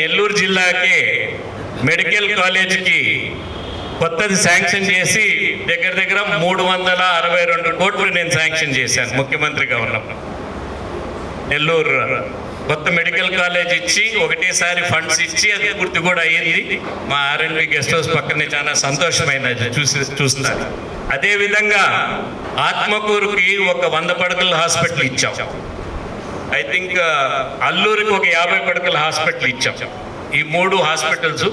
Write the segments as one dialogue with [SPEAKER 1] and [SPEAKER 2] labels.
[SPEAKER 1] Nellore జిల్లాకే medical కాలేజీకి కొత్తది sanction చేసి దగ్గర దగ్గర మూడు వందల అరవై రెండు కోట్లు నేను శాంక్షన్ చేశాను ముఖ్యమంత్రిగా ఉన్నప్పుడు నెల్లూరు కొత్త మెడికల్ కాలేజ్ ఇచ్చి ఒకటేసారి ఫండ్స్ ఇచ్చి అది పూర్తి కూడా అయ్యింది. మా ఆర్ఎన్బి గెస్ట్ హౌస్ పక్కనే చాలా సంతోషమైనది చూసి చూస్తున్నారు. అదేవిధంగా ఆత్మకూరుకి ఒక వంద పడకల హాస్పిటల్ ఇచ్చాం. ఐ థింక్ అల్లూరికి ఒక యాభై పడకల హాస్పిటల్ ఇచ్చాం. ఈ మూడు హాస్పిటల్స్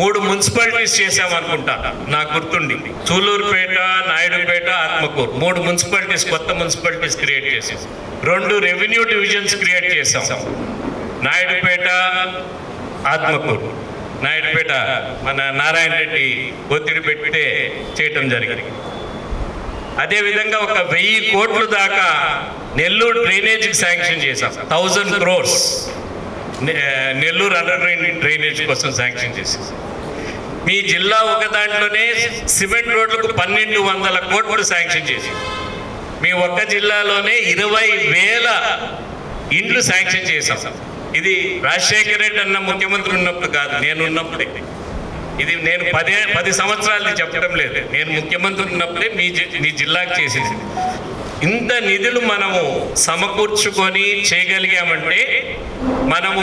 [SPEAKER 1] మూడు మున్సిపాలిటీస్ చేసామనుకుంటా నాకు గుర్తుండి. చూలూరుపేట నాయుడుపేట ఆత్మకూరు. మూడు మున్సిపాలిటీస్ కొత్త మున్సిపాలిటీస్ క్రియేట్ చేసాం రెండు రెవెన్యూ డివిజన్స్ క్రియేట్ చేసాం నాయుడుపేట ఆత్మకూరు. నాయుడుపేట మన నారాయణ రెడ్డి ఒత్తిడి పెట్టితే చేయటం జరిగింది. అదేవిధంగా ఒక వెయ్యి కోట్లు దాకా నెల్లూరు డ్రైనేజీకి శాంక్షన్ చేశాం. Thousand crores. Nellore under drainage కోసం శాంక్షన్ చేసి మీ జిల్లా ఒక దాంట్లోనే సిమెంట్ రోడ్లకు పన్నెండు వందల కోట్లు శాంక్షన్ చేసి మీ ఒక్క జిల్లాలోనే ఇరవై వేల ఇండ్లు శాంక్షన్ చేశాం. ఇది రాజశేఖర రెడ్డి అన్న ముఖ్యమంత్రి ఉన్నప్పుడు కాదు నేను ఉన్నప్పుడే. ఇది నేను పదే పది సంవత్సరాలు చెప్పడం లేదు. నేను ముఖ్యమంత్రి ఉన్నప్పుడే మీ జి- మీ జిల్లాకు చేసేసింది. ఇంత నిధులు మనము సమకూర్చుకొని చేయగలిగామంటే మనము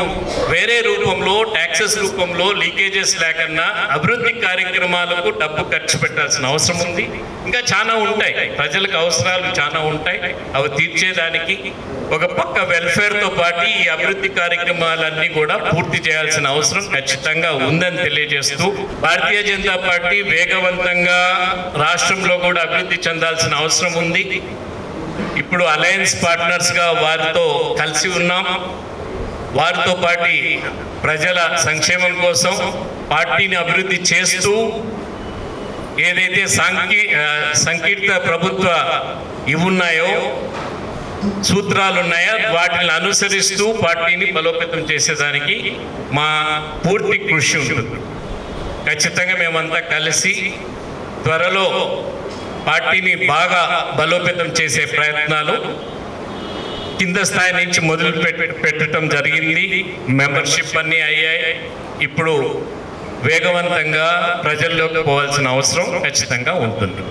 [SPEAKER 1] వేరే రూపంలో ట్యాక్సెస్ రూపంలో లీకేజెస్ లేకుండా అభివృద్ధి కార్యక్రమాలకు డబ్బు ఖర్చు పెట్టాల్సిన అవసరం ఉంది. ఇంకా చాలా ఉంటాయి. ప్రజలకు అవసరాలు చాలా ఉంటాయి. అవి తీర్చేదానికి ఒక పక్క వెల్ఫేర్తో పాటు ఈ అభివృద్ధి కార్యక్రమాలన్నీ కూడా పూర్తి చేయాల్సిన అవసరం ఖచ్చితంగా ఉందని తెలియజేస్తూ భారతీయ జనతా పార్టీ వేగవంతంగా రాష్ట్రంలో కూడా అభివృద్ధి చెందాల్సిన అవసరం ఉంది. ఇప్పుడు అలయన్స్ పార్ట్నర్స్గా వారితో కలిసి ఉన్నాం. వారితో పాటి ప్రజల సంక్షేమం కోసం పార్టీని అభివృద్ధి చేస్తూ ఏదైతే సంకీ సంకీర్త ప్రభుత్వ ఇవి ఉన్నాయో సూత్రాలు ఉన్నాయో వాటిని అనుసరిస్తూ పార్టీని బలోపేతం చేసేదానికి మా పూర్తి కృషి ఉంటుంది. ఖచ్చితంగా మేమంతా కలిసి త్వరలో పార్టీని బాగా బలోపేతం చేసే ప్రయత్నాలు కింద స్థాయి నుంచి మొదలు పెట్టడం జరిగింది. మెంబర్షిప్ అన్నీ అయ్యాయి. ఇప్పుడు వేగవంతంగా ప్రజల్లోకి పోవాల్సిన అవసరం ఖచ్చితంగా ఉంటుంది.